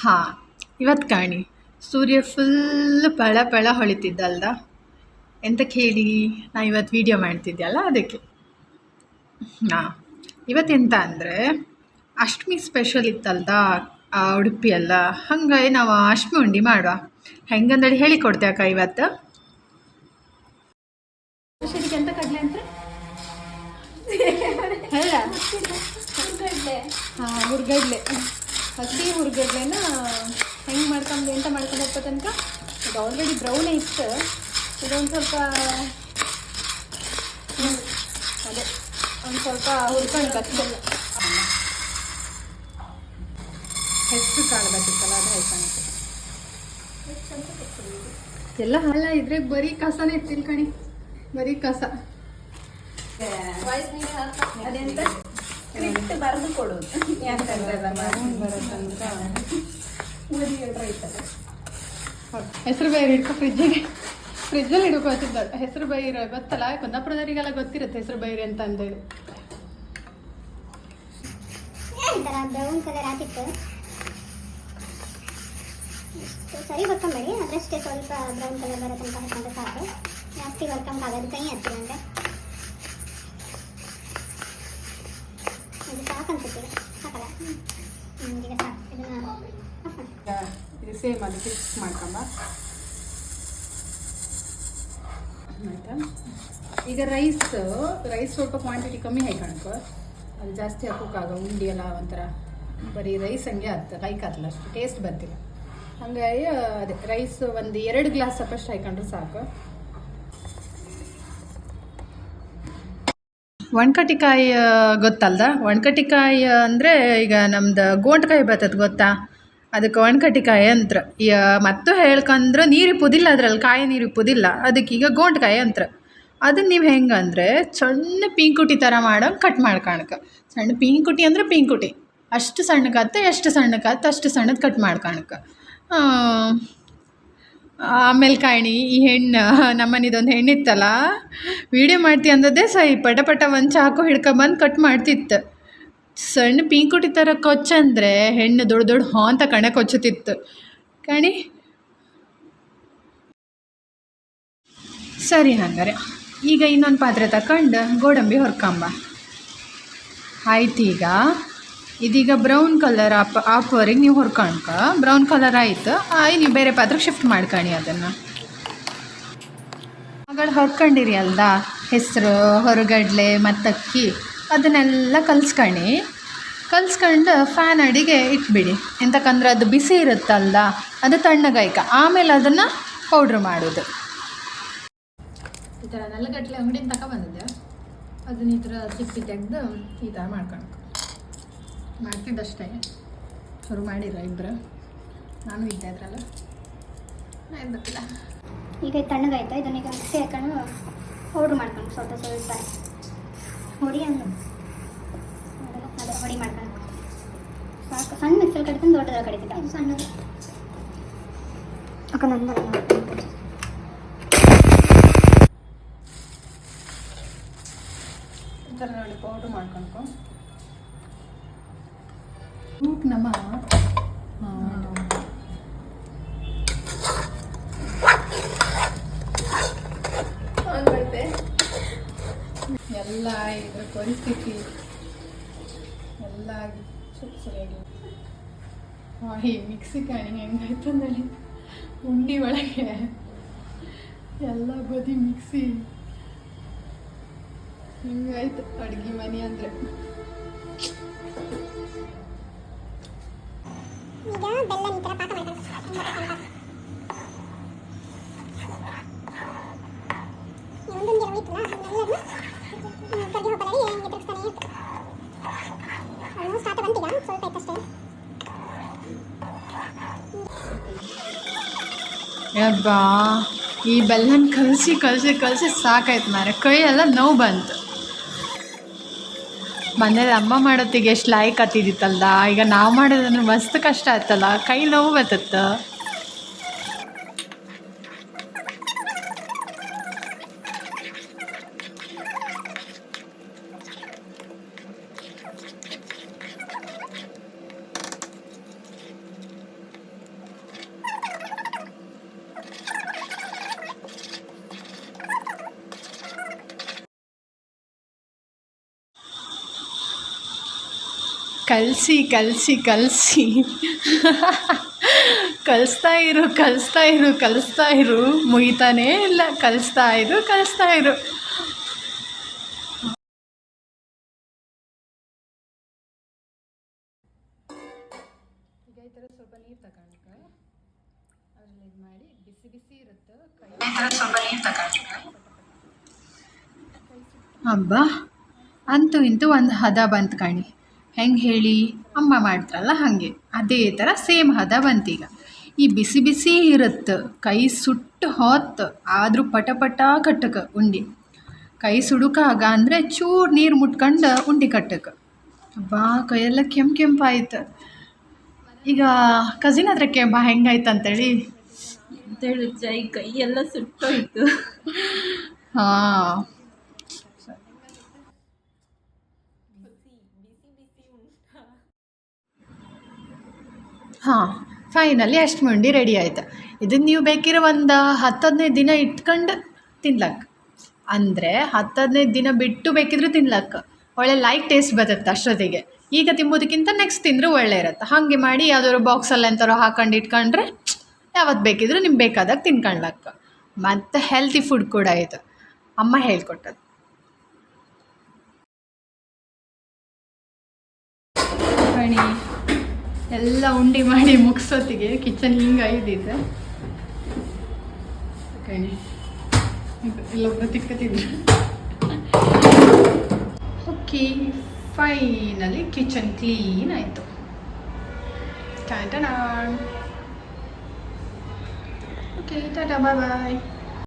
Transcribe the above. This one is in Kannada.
ಹಾಂ ಇವತ್ತು ಕಾಣಿ. ಸೂರ್ಯ ಫುಲ್ ಪಳ ಪಳ ಹೊಳಿತಿದ್ದಲ್ದ? ಎಂತ ಕೇಳಿ? ನಾ ಇವತ್ತು ವೀಡಿಯೋ ಮಾಡ್ತಿದ್ದೆಯಲ್ಲ ಅದಕ್ಕೆ. ಹಾಂ ಇವತ್ತೆಂತ ಅಂದರೆ ಅಷ್ಟಮಿ ಸ್ಪೆಷಲ್ ಇತ್ತಲ್ದ ಆ ಉಡುಪಿ ಅಲ್ಲ ಹಂಗಾಗಿ ನಾವು ಅಷ್ಟಮಿ ಉಂಡಿ ಮಾಡುವ. ಹೆಂಗಂದೇಳಿ ಹೇಳಿಕೊಡ್ತೆ ಅಕ್ಕ ಇವತ್ತು? ಎಂತ ಕಡಲೆ ಅಂತ? ಹೇಳ. ಹಾಂ ಹುರ್ಗಡ್ಲೆ ಹಸಿ ಹುರ್ಗಡ್ಲೆನ ಹೆಂಗೆ ಮಾಡ್ಕೊಂಡು ಎಂತ ಮಾಡ್ಕೊಂಡು ಹೋಗ್ತಾ ತನಕ ಇದು ಆಲ್ರೆಡಿ ಬ್ರೌನೇ ಇತ್ತು. ಇದೊಂದು ಸ್ವಲ್ಪ ಅದೇ ಒಂದು ಸ್ವಲ್ಪ ಹುರ್ಕೊಂಡು ಬರ್ತಲ್ಲ ಹೆಚ್ಚು ಕಾಳು ಬತ್ತಿತ್ತಲ್ಲ ಅದು ಹೇಳ್ಕೊಂಡು ಎಲ್ಲ ಹಳ್ಳ ಇದ್ರೆ ಬರೀ ಕಸನೇ ತಿಳ್ಕಣಿ ಬರೀ ಕಸ. ಅದೆಂತ? ಸ್ಕ್ರಿಪ್ಟ್ ಬರೆದು ಕೊಡೋದು ಹೆಸರು ಬೇರೆ ಇಟ್ಕೊ ಫ್ರಿಜ್ಜಿಗೆ ಫ್ರಿಜ್ಜಲ್ಲಿ ಹಿಡ್ಕೋತಿದ್ದ ಹೆಸರು ಬೈರು ಗೊತ್ತಲ್ಲ? ಕುಂದಾಪುರದವರಿಗೆಲ್ಲ ಗೊತ್ತಿರುತ್ತೆ ಹೆಸರು ಬೈರು ಅಂತ ಅಂದೇಳಿ. ಒಂಥರ ಬ್ರೌನ್ ಕಲರ್ ಆಗಿತ್ತು ಸರಿ ಬರ್ಕೊಂಬೇಡಿ ಅದರಷ್ಟೇ ಸ್ವಲ್ಪ ಬ್ರೌನ್ ಕಲರ್ ಬರೋದಂತ ತನಕ ಹೊರ್ಕೊಂಡ್ರೆ ಸಾಕು. ಜಾಸ್ತಿ ಹೊರ್ಕೊಂಬಾಗದು ಕೈ ಹತ್ತಿರ ಅಂದರೆ ಈಗ ಇದು ಸೇಮ್ ಅದು ಫಿಕ್ಸ್ ಮಾಡ್ಕೊಂಬ ಆಯ್ತಾ ಈಗ ರೈಸ್ ರೈಸ್ ಸ್ವಲ್ಪ ಕ್ವಾಂಟಿಟಿ ಕಮ್ಮಿ ಹಾಕಣಕ ಅದು ಜಾಸ್ತಿ ಹಾಕೋಕ್ಕಾಗ ಉಂಡಿ ಎಲ್ಲ ಒಂಥರ ಬರೀ ರೈಸ್ ಹಂಗೆ ಆಗ್ತದೆ ಲೈಕ್ ಆತಲ್ಲ ಅಷ್ಟು ಟೇಸ್ಟ್ ಬರ್ತಿಲ್ಲ. ಹಂಗಾಗಿ, ಅದೇ ರೈಸ್ ಒಂದು ಎರಡು ಗ್ಲಾಸ್ ಅಪ್ಪಷ್ಟು ಹಾಕೊಂಡ್ರೆ ಸಾಕು. ಒಣಕಟ್ಟಿಕಾಯಿ ಗೊತ್ತಲ್ದ? ಒಣಕಟ್ಟಿಕಾಯಿ ಅಂದರೆ ಈಗ ನಮ್ದು ಗೋಂಟ್ಕಾಯಿ ಬರ್ತದೆ ಗೊತ್ತಾ? ಅದಕ್ಕೆ ಒಣಕಟ್ಟಿಕಾಯಿ ಅಂತ್ರ. ಈಗ ಮತ್ತು ಹೇಳ್ಕಂದ್ರೆ ನೀರು ಪುದಿಲ್ಲ ಅದ್ರಲ್ಲಿ, ಕಾಯಿ ನೀರು ಪುದಿಲ್ಲ ಅದಕ್ಕೆ ಈಗ ಗೋಂಟ್ಕಾಯಿ ಅಂತ್ರ. ಅದನ್ನ ನೀವು ಹೆಂಗಂದ್ರೆ ಸಣ್ಣ ಪಿಂಕುಟಿ ಥರ ಮಾಡೋಂಗೆ ಕಟ್ ಮಾಡ್ಕೊಳಕ ಸಣ್ಣ ಪಿಂಕುಟಿ ಅಂದರೆ ಪಿಂಕುಟಿ. ಅಷ್ಟು ಸಣ್ಣಕ್ಕಾತ ಎಷ್ಟು ಸಣ್ಣಕ್ಕಾತ ಅಷ್ಟು ಸಣ್ಣದು ಕಟ್ ಮಾಡ್ಕೊಳಕ ಆಮೇಲೆ ಕಾಣಿ, ಈ ಹೆಣ್ಣು ನಮ್ಮನಿದೊಂದು ಹೆಣ್ಣಿತ್ತಲ್ಲ, ವೀಡಿಯೋ ಮಾಡ್ತಿ ಅಂದದ್ದೇ ಸರಿ ಪಟ ಪಟ ಒಂದು ಚಾಕು ಹಿಡ್ಕೊಂಬಂದು ಕಟ್ ಮಾಡ್ತಿತ್ತು. ಸಣ್ಣ ಪಿಂಕುಟಿ ಥರ ಕೊಚ್ಚಂದ್ರೆ ಹೆಣ್ಣು ದೊಡ್ಡ ದೊಡ್ಡ ಹಾ ಅಂತ ಕಣೆ ಕೊಚ್ಚುತ್ತಿತ್ತು. ಕಾಣಿ. ಸರಿ ಹಂಗಾರೆ, ಈಗ ಇನ್ನೊಂದು ಪಾತ್ರೆ ತಕೊಂಡು ಗೋಡಂಬಿ ಹೊರ್ಕಂಬ. ಆಯ್ತು ಈಗ. ಇದೀಗ ಬ್ರೌನ್ ಕಲರ್ ಆಪ್ ಆಪ್ವರೆಗೆ ನೀವು ಹೊರ್ಕೊಳ್ಕ ಬ್ರೌನ್ ಕಲರ್ ಆಯಿತು. ಆಯ್ ನೀವು ಬೇರೆ ಪಾತ್ರೆಗೆ ಶಿಫ್ಟ್ ಮಾಡ್ಕೊಳ್ಳಿ ಅದನ್ನು. ಮಗಳು ಹೊರ್ಕೊಂಡಿರಿ ಅಲ್ದ? ಹೆಸರು, ಹೊರಗಡ್ಲೆ ಮತ್ತು ಅಕ್ಕಿ ಅದನ್ನೆಲ್ಲ ಕಲ್ಸ್ಕಣಿ. ಕಲ್ಸ್ಕೊಂಡು ಫ್ಯಾನ್ ಅಡಿಗೆ ಇಟ್ಬಿಡಿ. ಎಂತಕ್ಕಂದ್ರೆ ಅದು ಬಿಸಿ ಇರುತ್ತಲ್ದ? ಅದು ತಣ್ಣಗಾಯ್ಕ. ಆಮೇಲೆ ಅದನ್ನು ಪೌಡ್ರ್ ಮಾಡೋದು. ಈ ಥರ ಅಂಗಡಿ ಅಂಗಡಿಯಿಂದ ತಗೊಬಂದಿದ್ದೆ ಅದನ್ನ ಈ ಥರ ಸಿಪ್ಪಿ ತೆಗೆದು ಈ ಥರ ಮಾಡ್ಕೊಂಡು ಮಾಡ್ತಿದ್ದಷ್ಟೇ. ಶುರು ಮಾಡಿರ ಇಬ್ಬರು ನಾನು ಇದ್ದೆ ಅದ್ರಲ್ಲ. ಗೊತ್ತಿಲ್ಲ. ಈಗ ತಣ್ಣಗಾಯ್ತಾ ತಣ್ಣಗಾಯ್ತು? ಇದನ್ನ ಈಗ ಮಿಕ್ಸಿ ಹಾಕೊಂಡು ಪೌಡ್ರ್ ಮಾಡ್ಕೊಂಡು ಸ್ವಲ್ಪ ಸ್ವಲ್ಪ ಹೊಡಿ ಅಂದು ಅದೇ ಹುಡಿ ಮಾಡ್ಕೊಂಡು ಸಾಕು. ಸಣ್ಣ ಮಿಕ್ಸಲ್ಲಿ ಕಡಿತೀನಿ ದೊಡ್ಡದಲ್ಲಿ ಕಡಿತಿದ್ದ ಸಣ್ಣದು. ಅಕ್ಕ ನಂದ ಈ ಥರ ನೋಡಿ ಪೌಡ್ರ್ ಮಾಡ್ಕೊಳ್ಕೊ ಊಟ ನಮ್ಮ ಎಲ್ಲ ಇದ್ರ ಪರಿಸ್ಥಿತಿ ಎಲ್ಲ ಸ್ವಲ್ಪ ಸರಿಯಾಗಿ ಈ ಮಿಕ್ಸಿ ಕಾಣಿ ಹೆಂಗಾಯ್ತು ಅಂದೇಳಿ ಉಂಡಿ ಒಳಗೆ ಎಲ್ಲ ಬದಿ ಮಿಕ್ಸಿ. ಹಿಂಗಾಯ್ತು ಅಡುಗೆ ಮನೆ ಅಂದರೆ. ಬೆಲ್ಲ ಈ ಥರ ಪಾಕ ಕರ್ಗೆ ಸ್ವಲ್ಪ ಯಬ್ಬಾ, ಈ ಬೆಲ್ಲನ ಕಲಸಿ ಕಲಸಿ ಕಲಸಿ ಸಾಕಾಯ್ತು ಮಾರೆ ಕೈ ಎಲ್ಲ ನೋವು ಬಂತು. ಮನೇಲಿ ಅಮ್ಮ ಮಾಡೋತ್ತಿಗೆ ಎಷ್ಟು ಲಾಯ್ಕ್ ಹತ್ತಿದಿತ್ತಲ್ದ ಈಗ ನಾವು ಮಾಡೋದಂದ್ರೆ ಮಸ್ತ್ ಕಷ್ಟ ಆಯ್ತಲ್ಲ? ಕೈ ನೋವು ಬರ್ತತ್ತ? ಕಲಸಿ ಕಲಸಿ ಕಲಸಿ. ಕಲಿಸ್ತಾ ಇರು ಕಲಿಸ್ತಾ ಇರು ಕಲಿಸ್ತಾ ಇರು. ಮುಗಿತಾನೇ ಇಲ್ಲ. ಕಲಿಸ್ತಾ ಇರು ಕಲಿಸ್ತಾ ಇರು. ಈ ಥರ ಸ್ವಲ್ಪ ನೀರು ಅದರಲ್ಲಿ ಇದು ಮಾಡಿ ಬಿಸಿ ಬಿಸಿ ಇರುತ್ತೆ ಹಬ್ಬ ಅಂತೂ ಇಂತೂ ಒಂದು ಹದ ಬಂತು ಕಣಿ. ಹೆಂಗೆ ಹೇಳಿ? ಅಮ್ಮ ಮಾಡ್ತಾರಲ್ಲ ಹಾಗೆ. ಅದೇ ಥರ ಸೇಮ್ ಹದ ಬಂತೀಗ. ಈ ಬಿಸಿ ಬಿಸಿ ಇರುತ್ತೆ ಕೈ ಸುಟ್ಟು ಹೊತ್ತು ಆದರೂ ಪಟ ಪಟ ಕಟ್ಟಕ್ಕೆ ಉಂಡಿ. ಕೈ ಸುಡುಕಾಗ ಅಂದರೆ ಚೂರು ನೀರು ಮುಟ್ಕೊಂಡು ಉಂಡಿ ಕಟ್ಟಕ್ಕೆ ಬಾ ಕೈಯೆಲ್ಲ ಕೆಂಪು ಕೆಂಪಾಯ್ತು ಈಗ ಕಸಿನ್ ಹತ್ರ ಕೆಂಪ ಹೆಂಗಾಯ್ತು ಅಂತೇಳಿ? ಅಂತೇಳಿ ಜೈ ಕೈ ಎಲ್ಲ ಸುಟ್ಟೋಯ್ತು. ಹಾಂ. ಹಾಂ ಫೈನಲಿ ಅಷ್ಟು ಮುಂಡಿ ರೆಡಿ ಆಯ್ತು. ಇದನ್ನು ನೀವು ಬೇಕಿರೋ ಒಂದು ಹತ್ತು ಹದಿನೈದು ದಿನ ಇಟ್ಕೊಂಡು ತಿನ್ಲಕ್ಕೆ ಅಂದರೆ ಹತ್ತು ಹದಿನೈದು ದಿನ ಬಿಟ್ಟು ಬೇಕಿದ್ರೆ ತಿನ್ಲಕ್ಕೆ ಒಳ್ಳೆ ಲೈಕ್ ಟೇಸ್ಟ್ ಬರುತ್ತೆ ಅಷ್ಟೊತ್ತಿಗೆ. ಈಗ ತಿಂಬೋದಕ್ಕಿಂತ ನೆಕ್ಸ್ಟ್ ತಿಂದರೂ ಒಳ್ಳೆ ಇರುತ್ತೆ. ಹಾಗೆ ಮಾಡಿ ಯಾವ್ದಾದ್ರು ಬಾಕ್ಸಲ್ಲಿ ಎಂಥರೋ ಹಾಕೊಂಡು ಇಟ್ಕೊಂಡ್ರೆ ಯಾವತ್ತು ಬೇಕಿದ್ರು ನಿಮ್ಗೆ ಬೇಕಾದಾಗ ತಿನ್ಕೊಳ್ಳಕ್ಕೆ ಮತ್ತು ಹೆಲ್ತಿ ಫುಡ್ ಕೂಡ ಇದು. ಅಮ್ಮ ಹೇಳ್ಕೊಟ್ಟದ್ದು. ಕಣಿ ಎಲ್ಲ ಉಂಡಿ ಮಾಡಿ ಮುಗಿಸೋತ್ತಿಗೆ. ಕಿಚನ್ ಹಿಂಗೆ ಐದಿದೆ. ಕಣಿ. ಇಲ್ಲೊಬ್ಬರು ತಿಕ್ಕತಿದ್ರು ಓಕೆ ಫೈನಲಿ ಕಿಚನ್ ಕ್ಲೀನ್ ಆಯಿತು. Tata okay tata bye bye